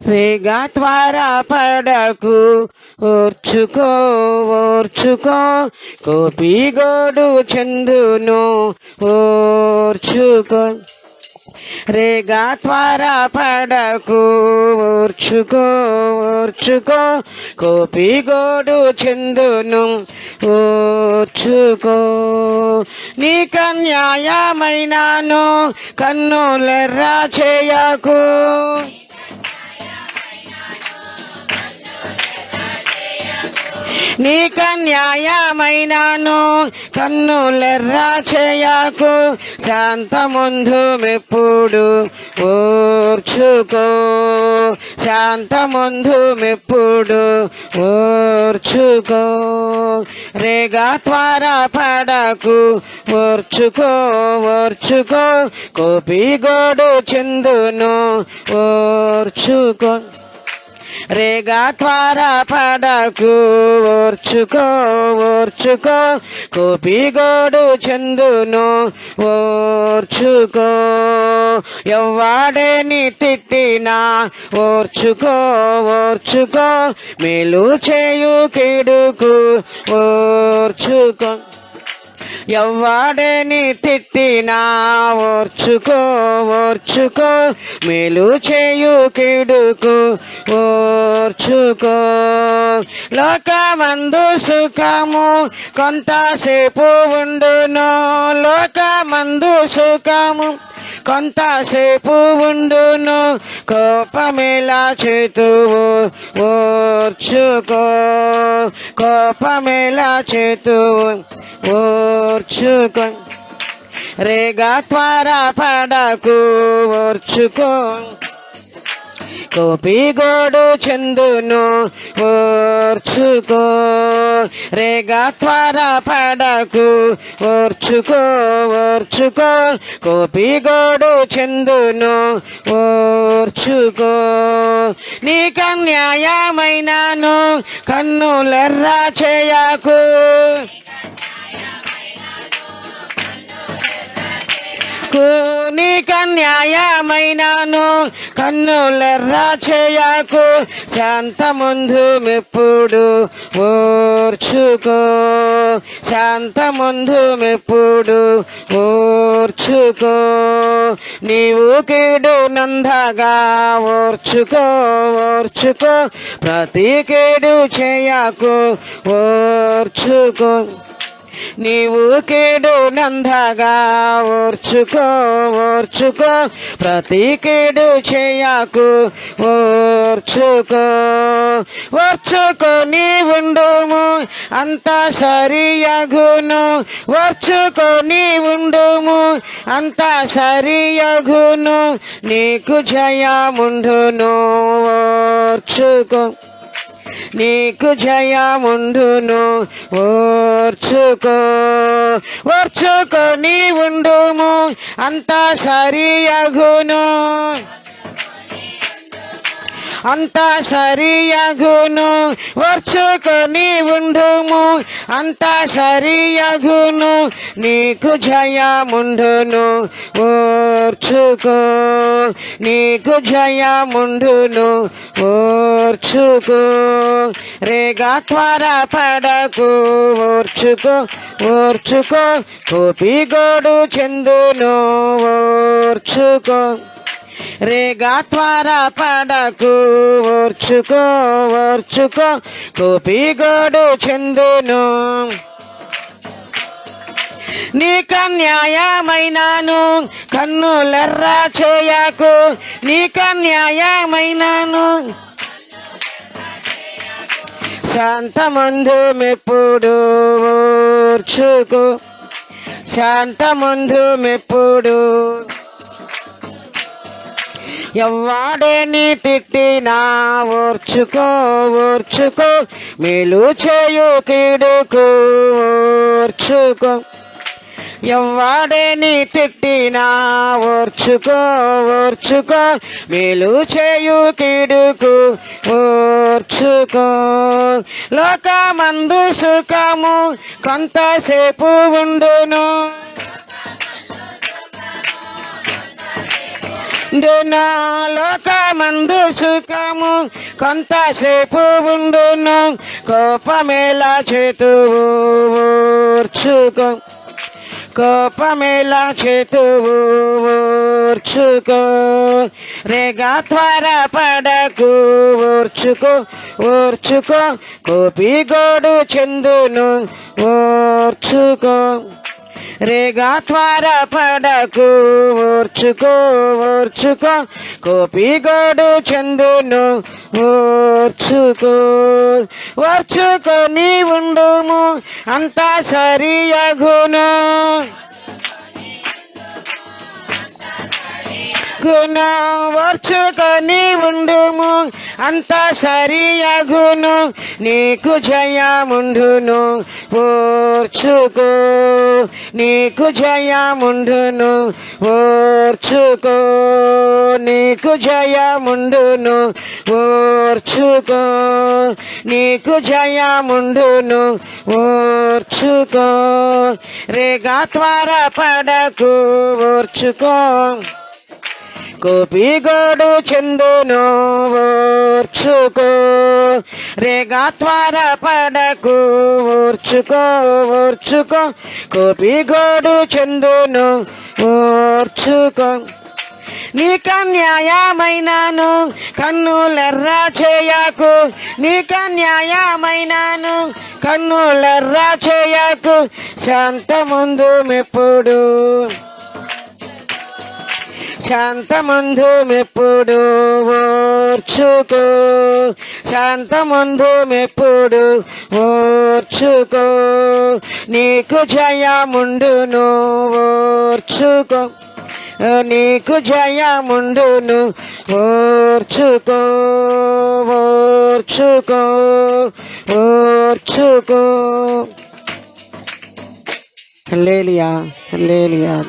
రేగా త్వరా పడకు ఓర్చుకో ఓర్చుకో కోపిగోడు చందును ఓర్చుకో. రేగా త్వరా పడకు ఓర్చుకో ఓర్చుకో కోపిగోడు చందును ఓర్చుకో. నీ కన్యాయమైనాను కన్నులెర్రా చేయకు. నీక న్యాయమైనాను కన్నులెర్రా చేయకు శాంతముందు మెప్పుడు ఓర్చుకో శాంతముందు మెప్పుడు ఓర్చుకో రేగా త్వర పడకు ఓర్చుకో ఓర్చుకో కోపిగోడు చందును ఓర్చుకో రేగా త్వరా పడకు ఓర్చుకో ఓర్చుకో కోపిగోడు చందును ఓర్చుకో. ఎవ్వాడేని తిట్టినా ఓర్చుకో ఓర్చుకో. మేలు చేయు కిడుకు ఓర్చుకో. ఎవ్వాడని తిట్టినా ఓర్చుకో ఓర్చుకో మేలు చేయు కిడుకు ఓర్చుకో. లోకమందు సుఖము కొంతసేపు ఉండును లోకమందు సుఖము కొంతసేపు ఉండును కోపమేలా చేతువు ఓర్చుకో. కోపమేలా చేతువు. ఓర్చుకో రేగా త్వర పడకు ఓర్చుకో. కోపిగోడు చందును ఓర్చుకో. రేగా త్వర పడకు ఓర్చుకో ఓర్చుకో. కోపిగోడు చందును ఓర్చుకో. నీక న్యాయమైనాను కన్నులెర్రా చేయకు. నీకు న్యాయమైనాను కన్నులెర్రా చేయకు శాంతముందు మెప్పుడు ఓర్చుకో శాంతముందు మెప్పుడు ఓర్చుకో నీవు కీడు నందగా ఓర్చుకో ఓర్చుకో. ప్రతి కీడు చేయకు ఓర్చుకో. నీవు కేడు నందగా ఓర్చుకో ఓర్చుకో ప్రతి కేడు చేయకు ఓర్చుకో ఓర్చుకో నీవుండుము ఉండుము అంత సరియగును ఓర్చుకో నీవుండుము ఉండుము అంత సరియగును నీకు జయముండును ఓర్చుకో. నీకు జయముండును ఓర్చుకో ఓర్చుకో నీ ఉండుము అంతా సరియగును. అంత సరియగును వర్చుకొని ఉండుము అంత సరియగును. నీకు జయముండును ఓర్చుకో నీకు జయముండును ఓర్చుకో రేగా త్వర పడకు ఓర్చుకో ఓర్చుకో కోపిగోడు చందును ఓర్చుకో. రేగా త్వర పడకు ఓర్చుకో ఓర్చుకో కోపిగోడు చందును. నీక న్యాయమైనాను కన్నులెర్రా చేయకు నీక న్యాయమైనాను. శాంతమందు మెప్పుడు ఓర్చుకు శాంతమందు మెప్పుడు ఎవ్వాడేని తిట్టినా ఓర్చుకో ఓర్చుకో. మేలు చేయు కీడుకు ఓర్చుకో. ఎవ్వాడేని తిట్టినా ఓర్చుకో ఓర్చుకో. మేలు చేయు కిడుకు ఓర్చుకో. లోకమందు సుఖము కొంతసేపు ఉండును. ఉండును లోకమందు సుఖము కొంతసేపు ఉండును. కోపమేలా చేతువు ఓర్చుకో. కోపమేలా చేతువు ఊర్చుకో. రేగా త్వర పడకు ఊర్చుకో ఊర్చుకో. కోపి గోడు చెందును ఓర్చుకో రేగా త్వర పడకు ఓర్చుకో ఓర్చుకో కోపి గోడు చందును ఓర్చుకో ఓర్చుకో నీవు అంతా సరియగును గుణ ఓర్చుకొని ఉండుము అంత సరియగును నీకు జయముండును ఓర్చుకో నీకు జయముండును ఓర్చుకో నీకు జయముండును ఓర్చుకో నీకు జయముండును ఓర్చుకో రేగా త్వర పడకు ఓర్చుకో గోపిగోడు చెందును చందును ఓర్చుకో రేగా త్వర పడకు ఓర్చుకో ఓర్చుకో గోపిగోడు చెందును చందును ఓర్చుకో నీక న్యాయమైనాను కన్నులెర్రా చేయకు. నీక న్యాయమైనాను కన్నులెర్రా చేయకు. శాంత ముందు మెప్పుడు శాంతమందు మెప్పుడు ఓర్చుకో. శాంతమందు మెప్పుడు ఓర్చుకో. నీకు జయముండును ఓర్చుకో. నీకు జయముండును ఓర్చుకో. ఓర్చుకో. ఓర్చుకో. లేలియా లేలియా